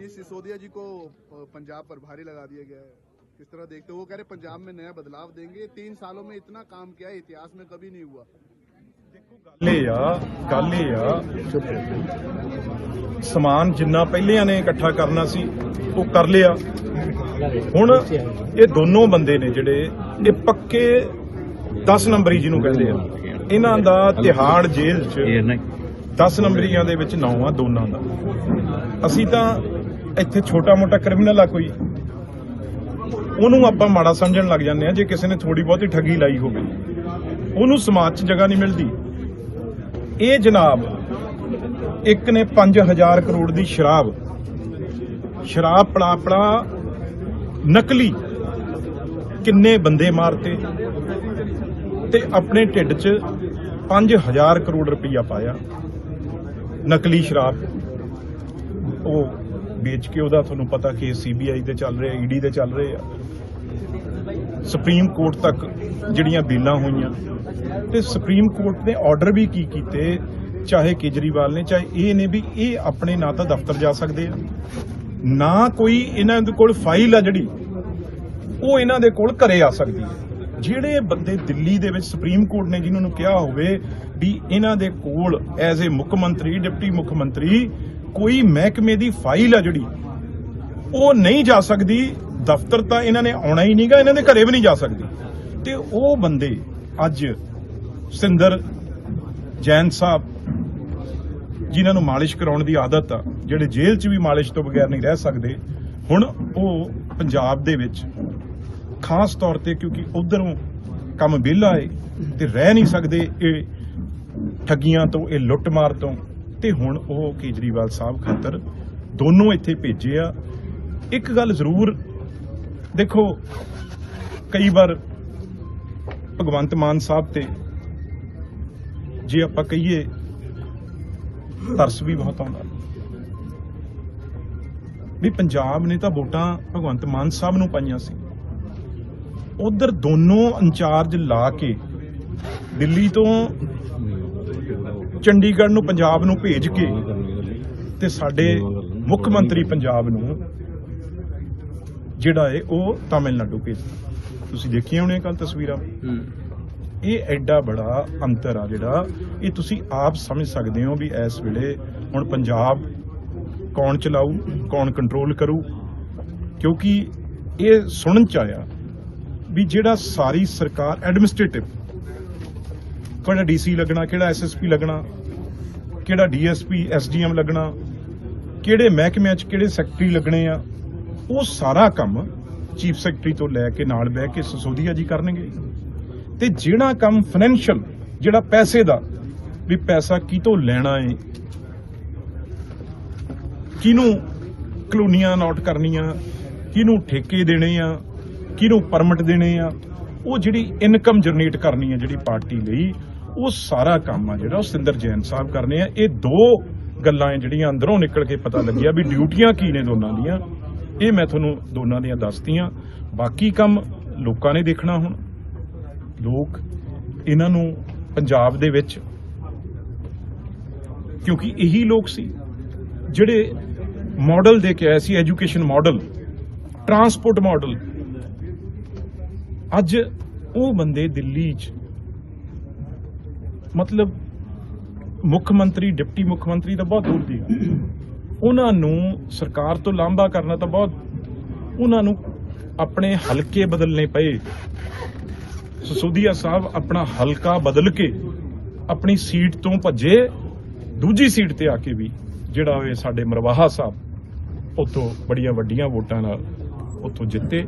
मनीष सिसोदिया जी को अ, पंजाब प्रभारी लगा दिया गया है किस तरह देखते हो वो कह रहे पंजाब में नया बदलाव देंगे तीन सालों में इतना काम किया है इतिहास में कभी नहीं हुआ ਗੱਲ ਇਹ ਆ ਗੱਲ ਇਹ ਆ ਸਮਾਨ ਜਿੰਨਾ ਪਹਿਲਿਆਂ ਨੇ ਇਕੱਠਾ ਕਰਨਾ ਸੀ ਉਹ ਕਰ ਲਿਆ ਹੁਣ ਇਹ ਦੋਨੋਂ ਬੰਦੇ ਨੇ ਜਿਹੜੇ ਇਹ ਪੱਕੇ 10 ਨੰਬਰੀ ਜਿਹਨੂੰ ਕਹਿੰਦੇ ਆ ਇਹਨਾਂ ਦਾ ਤਿਹਾੜ ਜੇਲ੍ਹ 'ਚ 10 ਨੰਬਰੀਆਂ ਦੇ ਵਿੱਚ ਨਾਂ ਆ ਦੋਨਾਂ ਦਾ ਅਸੀਂ ਤਾਂ ਇੱਥੇ ਛੋਟਾ-ਮੋਟਾ ਕ੍ਰਿਮੀਨਲ ਆ ਕੋਈ, ਉਹਨੂੰ ਆਪਾਂ ਮਾੜਾ ਸਮਝਣ ਲੱਗ ਜਾਂਦੇ ਆ ਜੇ ਕਿਸੇ ਨੇ ਥੋੜੀ ਬਹੁਤੀ ਠੱਗੀ ਲਾਈ ਹੋਵੇ। ਉਹਨੂੰ ਸਮਾਜ 'ਚ ਜਗ੍ਹਾ ਨਹੀਂ ਮਿਲਦੀ। ਇਹ ਜਨਾਬ ਇੱਕ ਨੇ 5000 ਕਰੋੜ ਦੀ ਸ਼ਰਾਬ ਸ਼ਰਾਬ ਪੜਾ ਪੜਾ ਨਕਲੀ ਕਿੰਨੇ ਬੰਦੇ ਮਾਰਤੇ ਤੇ ਆਪਣੇ ਢਿੱਡ 'ਚ 5000 ਕਰੋੜ ਰੁਪਈਆ ਪਾਇਆ। ਨਕਲੀ ਸ਼ਰਾਬ। ਉਹ ਵੇਚ ਕੇ ਉਹਦਾ ਤੁਹਾਨੂੰ ਪਤਾ ਕਿ ਸੀਬੀਆਈ ਤੇ ਚੱਲ ਰਿਹਾ ਈਡੀ ਦੇ ਚੱਲ ਰਹੇ ਆ। ਸੁਪਰੀਮ ਕੋਰਟ ਤੱਕ ਜਿਹੜੀਆਂ ਬੇਲਾਂ ਹੋਈਆਂ। ਤੇ ਸੁਪਰੀਮ ਕੋਰਟ ਨੇ ਆਰਡਰ ਵੀ ਕੀ ਕੀਤੇ, ਚਾਹੇ ਕੇਜਰੀਵਾਲ ਨੇ, ਚਾਹੇ ਇਹ ਨੇ ਵੀ, ਇਹ ਆਪਣੇ ਨਾ ਤਾਂ ਦਫ਼ਤਰ ਜਾ ਸਕਦੇ ਆ। ਨਾ ਕੋਈ ਇਹਨਾਂ ਦੇ ਕੋਲ ਫਾਈਲ ਆ ਜਿਹੜੀ, ਉਹ ਇਹਨਾਂ ਦੇ ਕੋਲ ਘਰੇ ਆ ਸਕਦੀ ਹੈ ਜਿਹੜੇ ਬੰਦੇ ਦਿੱਲੀ ਦੇ ਵਿੱਚ ਸੁਪਰੀਮ ਕੋਰਟ ਨੇ ਜਿਨ੍ਹਾਂ ਨੂੰ ਕਿਹਾ ਹੋਵੇ ਵੀ ਇਹਨਾਂ ਦੇ ਕੋਲ ਐਜ਼ ਅ ਮੁੱਖ ਮੰਤਰੀ, ਡਿਪਟੀ ਮੁੱਖ ਮੰਤਰੀ ਕੋਈ ਮਹਿਕਮੇ ਦੀ ਫਾਈਲ ਆ ਜਿਹੜੀ, ਉਹ ਨਹੀਂ ਜਾ ਸਕਦੀ, ਦਫ਼ਤਰ ਤਾਂ ਇਹਨਾਂ ਨੇ ਆਉਣਾ ਹੀ ਨਹੀਂਗਾ, ਇਹਨਾਂ ਦੇ ਘਰੇ ਵੀ ਨਹੀਂ ਜਾ ਸਕਦੀ। ਤੇ ਉਹ ਬੰਦੇ ਅੱਜ ਸਿੰਦਰ ਜੈਨ ਸਾਹਿਬ, ਜਿਨ੍ਹਾਂ ਨੂੰ ਮਾਲਿਸ਼ ਕਰਾਉਣ ਦੀ ਆਦਤ ਆ, ਜਿਹੜੇ ਜੇਲ੍ਹ 'ਚ ਵੀ ਮਾਲਿਸ਼ ਤੋਂ ਬਗੈਰ ਨਹੀਂ ਰਹਿ ਸਕਦੇ, ਹੁਣ ਉਹ ਪੰਜਾਬ ਦੇ ਵਿੱਚ ਖਾਸ ਤੌਰ ਤੇ ਕਿਉਂਕਿ ਉਧਰੋਂ ਕੰਮ ਵਿਹਲਾ ਏ ਤੇ ਰਹਿ ਨਹੀਂ ਸਕਦੇ, ਇਹ ਠੱਗੀਆਂ ਤੋਂ, ਇਹ ਲੁੱਟਮਾਰ ਤੋਂ ਤੇ ਹੁਣ ਉਹ ਕੇਜਰੀਵਾਲ ਸਾਹਿਬ ਖਾਤਰ ਦੋਨੋਂ ਇੱਥੇ ਭੇਜੇ ਆ। ਇੱਕ ਗੱਲ ਜ਼ਰੂਰ ਦੇਖੋ, ਕਈ ਵਾਰ ਭਗਵੰਤ ਮਾਨ ਸਾਹਿਬ ਤੇ ਜੇ ਆਪਾਂ ਕਹੀਏ, ਤਰਸ ਵੀ ਬਹੁਤ ਆਉਂਦਾ। ਵੀ ਪੰਜਾਬ ਨੇ ਤਾਂ ਵੋਟਾਂ ਭਗਵੰਤ ਮਾਨ ਸਾਹਿਬ ਨੂੰ ਪਾਈਆਂ ਸੀ। ਉਧਰ ਦੋਨੋਂ ਇੰਚਾਰਜ ਲਾ ਕੇ ਦਿੱਲੀ ਤੋਂ ਚੰਡੀਗੜ੍ਹ ਨੂੰ ਪੰਜਾਬ ਨੂੰ ਭੇਜ ਕੇ ਤੇ ਸਾਡੇ ਮੁੱਖ ਮੰਤਰੀ ਪੰਜਾਬ ਨੂੰ ਜਿਹੜਾ ਹੈ ਉਹ ਤਾਮਿਲਨਾਡੂ ਭੇਜਤਾ ਤੁਸੀਂ ਦੇਖੀਆਂ ਹੋਣੀਆਂ ਕੱਲ ਤਸਵੀਰਾਂ? ਇਹ ਐਡਾ ਬੜਾ ਅੰਤਰ ਆ ਜਿਹੜਾ ਇਹ ਤੁਸੀਂ ਆਪ ਸਮਝ ਸਕਦੇ ਹੋ ਵੀ ਇਸ ਵੇਲੇ ਹੁਣ ਪੰਜਾਬ ਕੌਣ ਚਲਾਊ ਕੌਣ ਕੰਟਰੋਲ ਕਰੂ? ਕਿਉਂਕਿ ਇਹ ਸੁਣਨ ਚ ਆਇਆ ਵੀ ਜਿਹੜਾ ਸਾਰੀ ਸਰਕਾਰ ਐਡਮਿਨਿਸਟ੍ਰੇਟਿਵ ਕਿਹੜਾ ਡੀਸੀ ਲੱਗਣਾ, ਕਿਹੜਾ ਐਸਐਸਪੀ ਲੱਗਣਾ, ਕਿਹੜਾ ਡੀਐਸਪੀ, ਐਸਡੀਐਮ ਲੱਗਣਾ, ਕਿਹੜੇ ਮਹਿਕਮਿਆਂ 'ਚ ਕਿਹੜੇ ਸੈਕਟਰੀ ਲੱਗਣੇ ਆ, ਉਹ ਸਾਰਾ ਕੰਮ ਚੀਫ ਸੈਕਟਰੀ ਤੋਂ ਲੈ ਕੇ ਨਾਲ ਬਹਿ ਕੇ ਸਸੋਦੀਆ ਜੀ ਕਰਨਗੇ। ਤੇ ਜਿਹੜਾ ਕੰਮ ਫਾਈਨੈਂਸ਼ੀਅਲ, ਜਿਹੜਾ ਪੈਸੇ ਦਾ, ਵੀ ਪੈਸਾ ਕਿਤੋਂ ਲੈਣਾ ਏ, ਕਿਹਨੂੰ ਕਲੋਨੀਆਂ ਨੋਟ ਕਰਨੀਆਂ, ਕਿਹਨੂੰ ਠੇਕੇ ਦੇਣੇ ਆ, ਕਿਹਨੂੰ ਪਰਮਿਟ ਦੇਣੇ ਆ ਉਹ ਜਿਹੜੀ ਇਨਕਮ ਜਨਰੇਟ ਕਰਨੀ ਹੈ ਜਿਹੜੀ ਪਾਰਟੀ ਲਈ, ਉਹ ਸਾਰਾ ਕੰਮ ਆ ਜਿਹੜਾ ਉਹ ਸਿੰਦਰ ਜੈਨ ਸਾਹਿਬ ਕਰਨੇ ਆ। ਇਹ ਦੋ ਗੱਲਾਂ ਹੈ ਜਿਹੜੀਆਂ ਅੰਦਰੋਂ ਨਿਕਲ ਕੇ ਪਤਾ ਲੱਗਿਆ ਵੀ ਡਿਊਟੀਆਂ ਕੀ ਨੇ ਦੋਨਾਂ ਦੀਆਂ। ਇਹ ਮੈਂ ਤੁਹਾਨੂੰ ਦੋਨਾਂ ਦੀਆਂ ਦੱਸਤੀਆਂ। ਬਾਕੀ ਕੰਮ ਲੋਕਾਂ ਨੇ ਦੇਖਣਾ ਹੁਣ। ਲੋਕ ਇਹਨਾਂ ਨੂੰ ਪੰਜਾਬ ਦੇ ਵਿੱਚ ਕਿਉਂਕਿ ਇਹੀ ਲੋਕ ਸੀ ਜਿਹੜੇ ਮਾਡਲ ਦੇ ਕੇ ਆਏ ਸੀ ਐਜੂਕੇਸ਼ਨ ਮਾਡਲ ਟਰਾਂਸਪੋਰਟ ਮਾਡਲ ਅੱਜ ਉਹ ਬੰਦੇ ਦਿੱਲੀ 'ਚ, ਮਤਲਬ ਮੁੱਖ ਮੰਤਰੀ, ਡਿਪਟੀ ਮੁੱਖ ਮੰਤਰੀ ਤਾਂ ਬਹੁਤ ਦੂਰ ਦੀ ਗੱਲ। ਉਹਨਾਂ ਨੂੰ ਸਰਕਾਰ ਤੋਂ ਲਾਂਭਾ ਕਰਨਾ ਤਾਂ ਬਹੁਤ, ਉਹਨਾਂ ਨੂੰ ਆਪਣੇ ਹਲਕੇ ਬਦਲਨੇ ਪਏ ਸਸੋਦੀਆ ਸਾਹਿਬ ਆਪਣਾ ਹਲਕਾ ਬਦਲ ਕੇ ਆਪਣੀ ਸੀਟ ਤੋਂ ਭੱਜੇ, ਦੂਜੀ ਸੀਟ ਤੇ ਆ ਕੇ ਵੀ ਜਿਹੜਾ ਹੋਏ ਸਾਡੇ ਮਰਵਾਹਾ ਸਾਹਿਬ ਉਤੋਂ ਬੜੀਆਂ ਵੱਡੀਆਂ ਵੋਟਾਂ ਨਾਲ ਉਤੋਂ ਜਿੱਤੇ